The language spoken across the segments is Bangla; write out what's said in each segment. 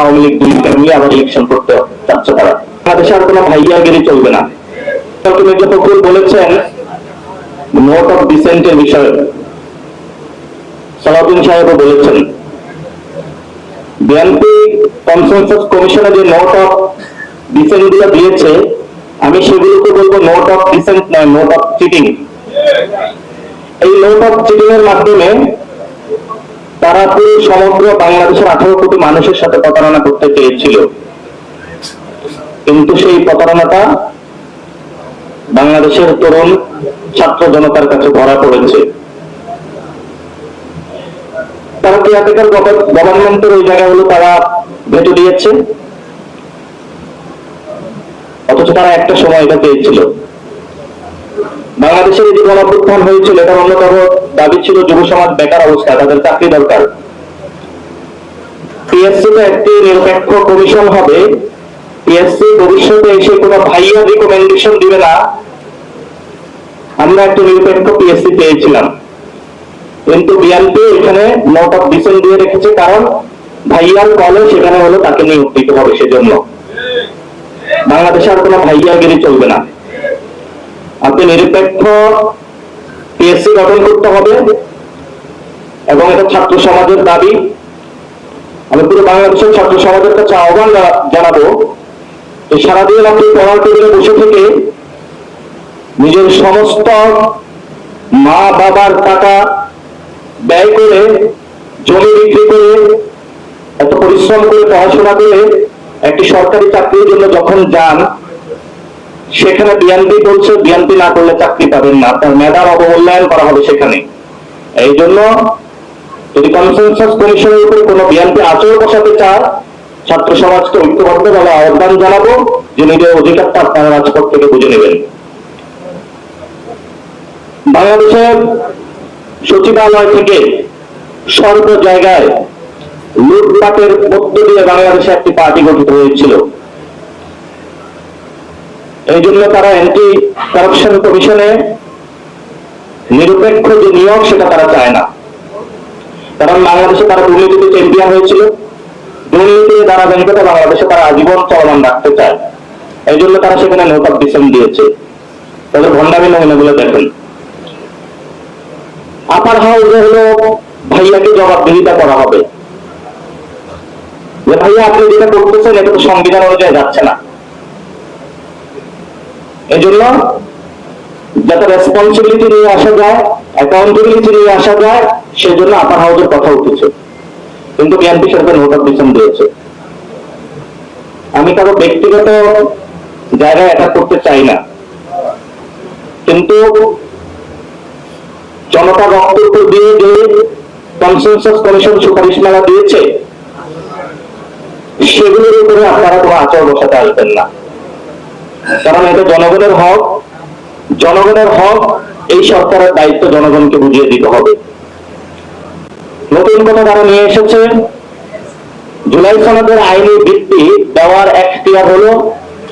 আওয়ামী লীগ দুইটা মিলে আবার ইলেকশন করতে চাচ্ছে তারা। বাংলাদেশে আর কোনো ভাইয়াগিরি চলবে না। মির্জা ফখরুল বলেছেন নোট অফ ডিসেন্টের বিষয়ে। সালাউদ্দিন সাহেবও বলেছেন বিএনপি কনসেনসাস কমিশনে যে নোট অফ দিয়েছে, আমি সেগুলোকে বলব নোট অফ ডিসেন্ট নয় নোট অফ চিটিং এই নোট অফ চিটিং এর মাধ্যমে তারা পুরো সমগ্র বাংলাদেশের আঠারো কোটি মানুষের সাথে প্রতারণা করতে চেয়েছিল। কিন্তু সেই প্রতারণাটা বাংলাদেশের তরুণ ছাত্র জনতার কাছে ধরা পড়েছে। তারা কেয়ারটেকার গভর্নমেন্টের ওই জায়গাগুলো তারা ভেটো দিয়েছে? অথচ তারা একটা সময় এটা পেয়েছিল। বাংলাদেশের যে গণপ্রত্থান হয়েছিল, এটার অন্যতম দাবি ছিল যুব সমাজ বেকার অবস্থা, তাদের চাকরি দরকার। একটি নিরপেক্ষ কমিশন হবে। পিএসসি ভবিষ্যতে এসে কোনো রিকমেন্ডেশন দিবে না। আমরা একটা নিরপেক্ষ পিএসসি পেয়েছিলাম। কিন্তু বিএনপি এখানে নোট অফ ডিসেন্ট দিয়ে রেখেছে, কারণ ভাইয়ার কলে সেখানে হলো তাকে নিয়োগ দিতে হবে সেজন্য। বাংলাদেশে আর কোনো ভাইয়াগিরি চলবে না। আপনি নিরপেক্ষ পিএসসি গঠন করতে হবে এবং এটা ছাত্র সমাজের দাবি। আমি পুরো বাংলাদেশের ছাত্র সমাজের কাছে আহ্বান জানাব যে সারাদিন আপনি পড়ার টেবিলে বসে থেকে নিজের সমস্ত মা বাবার টাকা ব্যয় করে, জমি বিক্রি করে, এত পরিশ্রম করে পড়াশোনা করে একটি সরকারি চাকরির জন্য যখন যান সেখানে বিএনপি বলছে বিএনপি না করলে চাকরি পাবেন না। আপনার মেধার অবমূল্যায়ন করা হবে সেখানে। এই জন্য যদি কনসেনসাস কমিশনের উপরে কোনো বিএনপি আচরণ বসাতে চায়, ছাত্র সমাজকে ঐক্যবদ্ধভাবে আহ্বান জানাব যে নিজের অধিকারটা আপনারা রাজপথ থেকে বুঝে নেবেন। বাংলাদেশের সচিবালয় থেকে সর্ব জায়গায় লুটপাটের মধ্য দিয়ে বাংলাদেশে একটি পার্টি গঠিত হয়েছিল। এই জন্য তারা অ্যান্টি কারাপশন কমিশনে নিরপেক্ষ যে নিয়োগ, সেটা তারা চায় না। কারণ বাংলাদেশে তারা দুর্নীতিতে চ্যাম্পিয়ন হয়েছিল। দুর্নীতি দ্বারা ব্যাংকতে বাংলাদেশে তারা আজীবন চলমান রাখতে চায়। এই জন্য তারা সেখানে নোট অফ ডিসেন্ট দিয়েছে। তাদের ভণ্ডামি নমুনাগুলো দেখেন। আপার হাউসে হলো ভাইয়াকে জবাবদিহিতা করা হবে। যে ভাইয়া আপনি যেটা করতেছেন, এটা তো সংবিধান অনুযায়ী যাচ্ছে না। এই জন্য যাতে রেসপন্সিবিলিটি নিয়ে আসা যায় অ্যাকাউন্টেবিলিটি নিয়ে আসা যায়, সেজন্য আপার হাউসের কথা উঠেছে। কিন্তু বিএনপি সরকার নোট অফ দিয়েছে। আমি কারও ব্যক্তিগত জায়গায় করতে চাই না। কিন্তু জনতা বক্তব্য দিয়ে যে কনসেনসাস কমিশন সুপারিশমালা দিয়েছে, সেগুলোর উপরে আপনারা কোনো আচার বসাতে আসবেন না। কারণ এটা জনগণের হক। জনগণের হক, এই সরকারের দায়িত্ব জনগণকে বুঝিয়ে দিতে হবে। নতুন কথা তারা নিয়ে এসেছে। জুলাই সনদের আইনি ভিত্তি দেওয়ার এখতিয়ার হলো,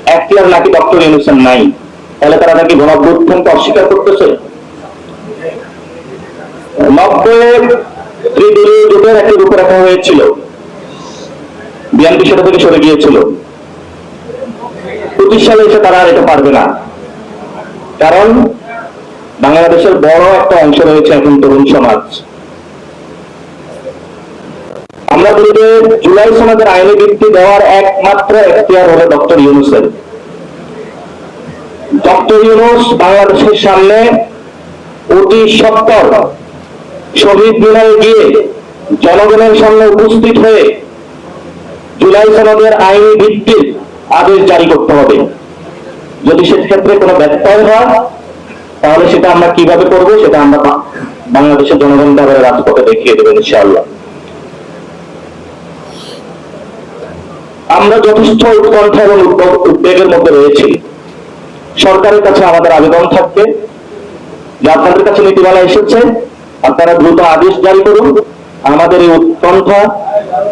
এখতিয়ার নাকি ডক্টর ইউনুসেন নাই। তাহলে তারা নাকি গণঅভ্যুত্থানকে অস্বীকার করতেছে? নব্বই ত্রিদলীয় জোটের একটি রূপরেখা হয়েছিল। বিএনপি সেটা থেকে সরে গিয়েছিল। পঁচিশ সালে এসে তারা আর এটা পারবে না। কারণ বাংলাদেশের বড় একটা অংশ রয়েছে এখন তরুণ সমাজ। আমরা বলি যে জুলাই সমাজের আইনি ভিত্তি দেওয়ার একমাত্র এখতিয়ার হলো ডক্টর ইউনুসের ডক্টর ইউনুস বাংলাদেশের সামনে অতি সত্তর শহীদ মিনারে গিয়ে জনগণের সামনে উপস্থিত হয়ে জুলাই সনদের আইনি ভিত্তির আদেশ জারি করতে হবে। যদি সেক্ষেত্রে কোনো ব্যত্যয় হয়, তাহলে সেটা আমরা কীভাবে করব, সেটা আমরা বাংলাদেশের জনগণ দ্বারা রাজপথে দেখিয়ে দেবেন ইনশাআল্লাহ। আমরা যথেষ্ট উৎকণ্ঠা এবং উদ্বেগের মধ্যে রয়েছি। সরকারের কাছে আমাদের আবেদন থাকবে। যে আপনাদের কাছে নীতিমালা এসেছে, আপনারা দ্রুত আদেশ জারি করুন। আমাদের এই উৎকণ্ঠা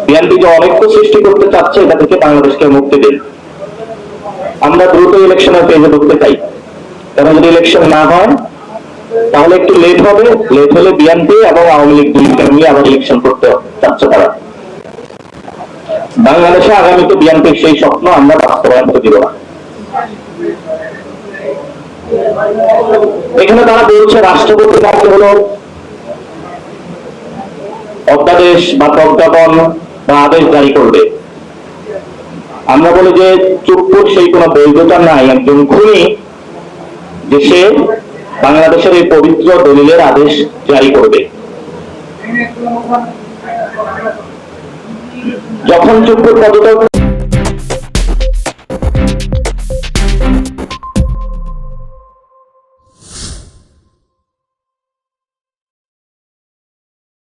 বিএনপি যে অনেক সৃষ্টি করতে চাচ্ছে, এটা থেকে বাংলাদেশকে মুক্তি দিন। আমরা দ্রুত ইলেকশনের পেজে ঢুকতে চাই। কারণ যদি ইলেকশন না হয়, তাহলে একটু লেট হবে। লেট হলে বিএনপি এবং আওয়ামী লীগ দুইটা মিলে আবার ইলেকশন করতে চাচ্ছে তারা। বাংলাদেশে আগামীতে বিএনপির সেই স্বপ্ন আমরা বাস্তবায়ন হতে দিব না। এখানে তারা বলছে, রাষ্ট্রপতি নাকি হলো অধ্যাদেশ বা প্রজ্ঞাপন বা আদেশ জারি করবে। আমরা বলি যে চুপ্পুর সেই কোনো বৈধতা নাই। একজন খুনি যে সে বাংলাদেশের এই পবিত্র দলিলের আদেশ জারি করবে। যখন চুপ্পুর পদত্যাগ